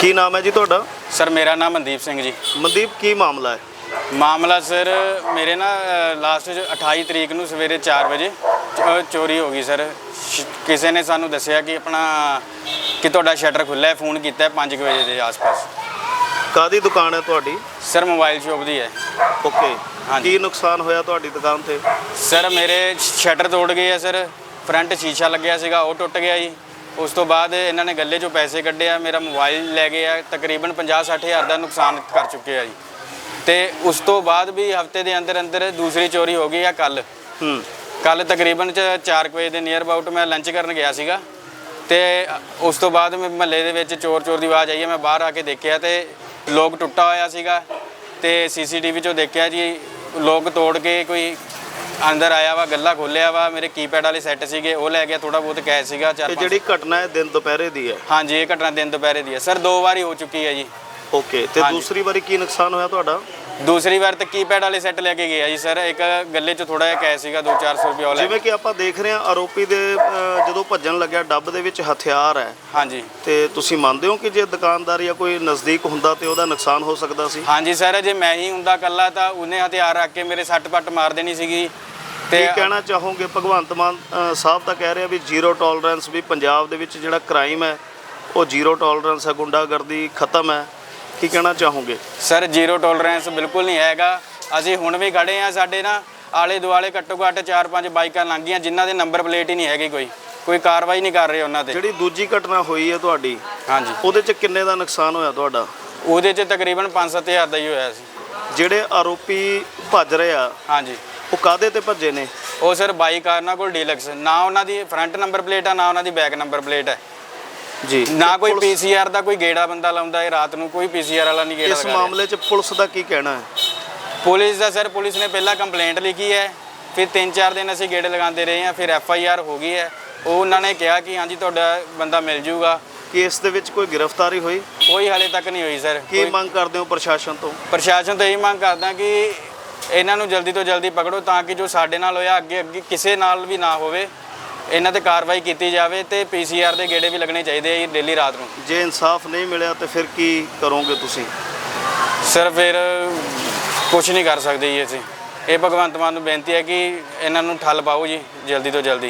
ਕੀ ਨਾਮ ਹੈ ਜੀ ਤੁਹਾਡਾ? ਸਰ ਮੇਰਾ ਨਾਮ ਮਨਦੀਪ ਸਿੰਘ ਜੀ। ਮਨਦੀਪ ਕੀ ਮਾਮਲਾ ਹੈ? ਮਾਮਲਾ ਸਰ ਮੇਰੇ ਨਾ ਲਾਸਟ 28 ਤਰੀਕ ਨੂੰ ਸਵੇਰੇ 4 ਵਜੇ ਚੋਰੀ ਹੋ ਗਈ ਸਰ। ਕਿਸੇ ਨੇ ਸਾਨੂੰ ਦੱਸਿਆ ਕਿ ਆਪਣਾ ਕਿ ਤੁਹਾਡਾ ਸ਼ਟਰ ਖੁੱਲ੍ਹਾ ਹੈ ਫੋਨ ਕੀਤਾ ਹੈ 5 ਵਜੇ ਦੇ ਆਸ-ਪਾਸ। ਕਾਦੀ ਦੁਕਾਨ ਹੈ ਤੁਹਾਡੀ? ਸਰ ਮੋਬਾਈਲ ਸ਼ੋਪ ਦੀ ਹੈ। ਓਕੇ। ਕੀ ਨੁਕਸਾਨ ਹੋਇਆ ਤੁਹਾਡੀ ਦੁਕਾਨ ਤੇ? ਸਰ ਮੇਰੇ ਸ਼ਟਰ ਤੋੜ ਗਏ ਆ ਸਰ। ਫਰੰਟ ਸ਼ੀਸ਼ਾ ਲੱਗਿਆ ਸੀਗਾ ਉਹ ਟੁੱਟ ਗਿਆ ਜੀ। ਉਸ ਤੋਂ ਬਾਅਦ ਇਹਨਾਂ ਨੇ ਗੱਲੇ 'ਚੋਂ ਪੈਸੇ ਕੱਢੇ ਆ ਮੇਰਾ ਮੋਬਾਈਲ ਲੈ ਗਏ ਆ ਤਕਰੀਬਨ 50-60 ਹਜ਼ਾਰ ਦਾ ਨੁਕਸਾਨ ਕਰ ਚੁੱਕੇ ਆ ਜੀ। ਤੇ ਉਸ ਤੋਂ ਬਾਅਦ ਵੀ ਹਫ਼ਤੇ ਦੇ ਅੰਦਰ ਅੰਦਰ ਦੂਸਰੀ ਚੋਰੀ ਹੋ ਗਈ ਆ ਕੱਲ। ਹੂੰ। ਕੱਲ ਤਕਰੀਬਨ 4 ਵਜੇ ਦੇ ਨੀਅਰ ਅਬਾਊਟ ਮੈਂ ਲੰਚ ਕਰਨ ਗਿਆ ਸੀਗਾ। ਤੇ ਉਸ ਤੋਂ ਬਾਅਦ ਮੈਂ ਮਹੱਲੇ ਦੇ ਵਿੱਚ ਚੋਰ ਚੋਰ ਦੀ ਆਵਾਜ਼ ਆਈ ਹੈ ਮੈਂ ਬਾਹਰ ਆ ਕੇ ਦੇਖਿਆ ਤੇ ਲੋਕ ਟੁੱਟਾ ਹੋਇਆ ਸੀਗਾ। ਤੇ ਸੀਸੀਟੀਵੀ 'ਚੋਂ ਦੇਖਿਆ ਜੀ ਲੋਕ ਤੋੜ ਕੇ ਕੋਈ ਅੰਦਰ ਆਇਆ ਵਾ ਗੱਲਾ ਖੋਲਿਆ ਵਾ ਮੇਰੇ ਕੀਪੈਡ ਵਾਲੇ ਸੈੱਟ ਸੀਗੇ ਉਹ ਲੈ ਗਿਆ ਥੋੜਾ ਬਹੁਤ ਕੈਸ਼ ਸੀਗਾ ਚਾਰ ਪੰਜ ਜਿਹੜੀ ਘਟਨਾ ਹੈ ਦਿਨ ਦੁਪਹਿਰੇ ਦੀ ਹੈ? ਹਾਂਜੀ ਇਹ ਘਟਨਾ ਦਿਨ ਦੁਪਹਿਰੇ ਦੀ ਹੈ। ਸਰ ਦੋ ਵਾਰੀ ਹੋ ਚੁੱਕੀ ਹੈ ਜੀ। ਓਕੇ ਤੇ ਹਾਂਜੀ। ਦੂਸਰੀ ਵਾਰੀ ਕੀ ਨੁਕਸਾਨ ਹੋਇਆ ਤੁਹਾਡਾ? ਦੂਸਰੀ ਵਾਰ ਤਾਂ ਕੀਪੈਡ ਵਾਲੇ ਸੈੱਟ ਲੈ ਕੇ ਗਿਆ ਜੀ ਸਰ ਇੱਕ ਗੱਲੇ 'ਚ ਥੋੜਾ ਜਿਹਾ ਕੈਸ਼ ਸੀਗਾ 2-400 ਰੁਪਏ ਉਹ ਲੈ ਜਿਵੇਂ ਕਿ ਆਪਾਂ ਦੇਖ ਰਹੇ ਹਾਂ ਆਰੋਪੀ ਦੇ ਅਹ, ਜਦੋਂ ਭੱਜਣ ਲੱਗਿਆ ਡੱਬ ਦੇ ਵਿੱਚ ਹਥਿਆਰ ਹੈ। ਹਾਂਜੀ। ਤੇ ਤੁਸੀਂ ਮੰਨਦੇ ਹੋ ਕਿ ਜੇ ਦੁਕਾਨਦਾਰ ਜਾਂ ਕੋਈ ਨਜ਼ਦੀਕ ਹੁੰਦਾ ਤੇ ਉਹਦਾ ਨੁਕਸਾਨ ਹੋ ਸਕਦਾ ਸੀ? ਹਾਂਜੀ ਸਰ ਜੇ ਮੈਂ ਹੀ ਹੁੰਦਾ ਕੱਲਾ ਤਾਂ ਉਹਨੇ ਹਥਿਆਰ ਰੱਖ ਕੇ ਮੇਰੇ ਸੱਟ ਪੱਟ ਮਾਰ ਦੇਣੀ ਸੀਗੀ। ਕੀ ਤੇ ਕਹਿਣਾ ਚਾਹੋਗੇ? ਭਗਵੰਤ ਮਾਨ ਅਹ, ਸਾਹਿਬ ਤਾਂ ਕਹਿ ਰਿਹਾ ਵੀ ਜ਼ੀਰੋ ਟੋਲਰੈਂਸ ਵੀ ਪੰਜਾਬ ਦੇ ਵਿੱਚ ਜਿਹੜਾ ਕ੍ਰਾਈਮ ਹੈ ਉਹ ਜ਼ੀਰੋ ਟੋਲਰੈਂਸ ਹੈ ਗੁੰਡਾਗਰਦੀ ਖਤਮ ਹੈ। ਕੀ ਕਹਿਣਾ ਚਾਹੋਗੇ? ਸਰ ਜ਼ੀਰੋ ਟੋਲਰੈਂਸ ਬਿਲਕੁਲ ਨਹੀਂ ਹੈਗਾ। ਅਸੀਂ ਹੁਣ ਵੀ ਖੜੇ ਆ ਸਾਡੇ ਨਾ ਆਲੇ ਦੁਆਲੇ ਘੱਟੋ ਘੱਟ 4-5 ਬਾਈਕਾਂ ਲੰਘੀਆਂ ਜਿਨ੍ਹਾਂ ਦੇ ਨੰਬਰ ਪਲੇਟ ਹੀ ਨਹੀਂ ਹੈਗੀ ਕੋਈ। ਕੋਈ ਕਾਰਵਾਈ ਨਹੀਂ ਕਰ ਰਹੇ ਉਹਨਾਂ ਤੇ। ਜਿਹੜੀ ਦੂਜੀ ਘਟਨਾ ਹੋਈ ਹੈ ਤੁਹਾਡੀ ਹਾਂਜੀ। ਉਹਦੇ 'ਚ ਕਿੰਨੇ ਦਾ ਨੁਕਸਾਨ ਹੋਇਆ ਤੁਹਾਡਾ? ਉਹਦੇ 'ਚ ਤਕਰੀਬਨ 5-7 ਹਜ਼ਾਰ ਦਾ ਹੀ ਹੋਇਆ ਸੀ। ਜਿਹੜੇ ਆਰੋਪੀ ਭੱਜ ਰਹੇ ਆ ਹਾਂਜੀ। ਉਹ ਕਾਦੇ ਤੇ ਭੱਜੇ ਨੇ? ਉਹ ਸਰ ਬਾਈਕ ਆ ਉਹਨਾਂ ਕੋਲ ਡੀਲਕਸ। ਨਾ ਉਹਨਾਂ ਦੀ ਫਰੰਟ ਨੰਬਰ ਪਲੇਟ ਆ ਨਾ ਉਹਨਾਂ ਦੀ ਬੈਕ ਨੰਬਰ ਪਲੇਟ ਹੈ ਜੀ। ਨਾ ਕੋਈ ਪੀਸੀਆਰ ਦਾ ਕੋਈ ਗੇੜਾ ਬੰਦਾ ਲਾਉਂਦਾ ਹੈ ਰਾਤ ਨੂੰ ਕੋਈ ਪੀਸੀਆਰ ਵਾਲਾ ਨਹੀਂ ਗੇੜਾ ਇਸ ਲਗਾ ਰਿਹਾ। ਮਾਮਲੇ 'ਚ ਪੁਲਿਸ ਦਾ ਕੀ ਕਹਿਣਾ ਹੈ? ਪੁਲਿਸ ਦਾ ਸਰ ਪੁਲਿਸ ਨੇ ਪਹਿਲਾਂ ਕੰਪਲੇਂਟ ਲਿਖੀ ਹੈ ਫਿਰ 3-4 ਦਿਨ ਅਸੀਂ ਗੇੜੇ ਲਗਾਉਂਦੇ ਰਹੇ ਹਾਂ ਫਿਰ ਐਫ ਆਈ ਆਰ ਹੋ ਗਈ ਹੈ। ਉਹ ਉਹਨਾਂ ਨੇ ਕਿਹਾ ਕਿ ਹਾਂਜੀ ਤੁਹਾਡਾ ਬੰਦਾ ਮਿਲ ਜੂਗਾ। ਕਿ ਇਸ ਦੇ ਵਿੱਚ ਕੋਈ ਗ੍ਰਿਫਤਾਰੀ ਹੋਈ? ਕੋਈ ਹਾਲੇ ਤੱਕ ਨਹੀਂ ਹੋਈ ਸਰ ਕੀ ਕੋਈ- ਮੰਗ ਕਰਦੇ ਹੋ ਪ੍ਰਸ਼ਾਸਨ ਤੋਂ? ਪ੍ਰਸ਼ਾਸਨ ਤੋਂ ਇਹ ਮੰਗ ਕਰਦਾ ਕਿ ਇਹਨਾਂ ਨੂੰ ਜਲਦੀ ਤੋਂ ਜਲਦੀ ਪਕੜੋ ਤਾਂ ਕਿ ਜੋ ਸਾਡੇ ਨਾਲ ਹੋਇਆ ਅੱਗੇ ਅੱਗੇ ਕਿਸੇ ਨਾਲ ਵੀ ਨਾ ਹੋਵੇ। ਇਹਨਾਂ ਤੇ ਕਾਰਵਾਈ ਕੀਤੀ ਜਾਵੇ ਤੇ ਪੀਸੀਆਰ ਦੇ ਗੇੜੇ ਵੀ ਲੱਗਣੇ ਚਾਹੀਦੇ ਆ ਡੇਲੀ ਰਾਤ ਨੂੰ। ਜੇ ਇਨਸਾਫ ਨਹੀਂ ਮਿਲਿਆ ਤੇ ਫਿਰ ਕੀ ਕਰੋਗੇ ਤੁਸੀਂ? ਸਰ ਫਿਰ ਕੁਝ ਨਹੀਂ ਕਰ ਸਕਦੇ ਜੀ ਅਸੀਂ। ਇਹ ਭਗਵੰਤ ਮਾਨ ਨੂੰ ਬੇਨਤੀ ਹੈ ਕਿ ਇਹਨਾਂ ਨੂੰ ਠੱਲ ਪਾਓ ਜੀ ਜਲਦੀ ਤੋਂ ਜਲਦੀ।